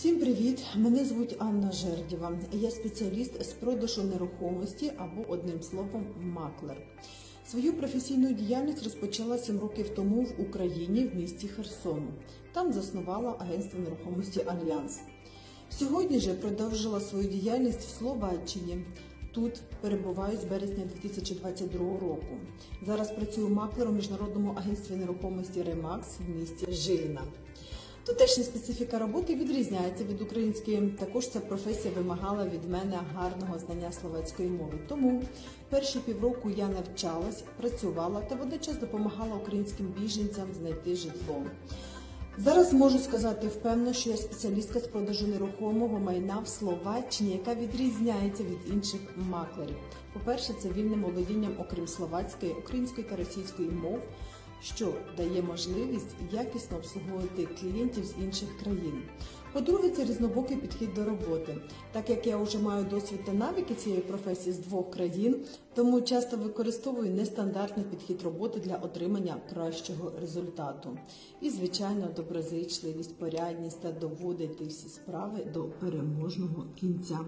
Всім привіт! Мене звуть Анна Жердєва. Я спеціаліст з продажу нерухомості або одним словом маклер. Свою професійну діяльність розпочала 7 років тому в Україні в місті Херсону. Там заснувала агентство нерухомості Альянс. Сьогодні же продовжила свою діяльність в Словаччині. Тут перебуваю з березня 2022 року. Зараз працюю маклером в міжнародному агентстві нерухомості Ремакс в місті Жиліна. Тутешня специфіка роботи відрізняється від української. Також ця професія вимагала від мене гарного знання словацької мови. Тому перші півроку я навчалась, працювала та водночас допомагала українським біженцям знайти житло. Зараз можу сказати впевнено, що я спеціалістка з продажу нерухомого майна в Словаччині, яка відрізняється від інших маклерів. По-перше, це вільним володінням, окрім словацької, української та російської мов, що дає можливість якісно обслуговувати клієнтів з інших країн. По-друге, це різнобокий підхід до роботи. Так як я вже маю досвід та навики цієї професії з двох країн, тому часто використовую нестандартний підхід роботи для отримання кращого результату. І, звичайно, доброзичливість, порядність та доводити всі справи до переможного кінця.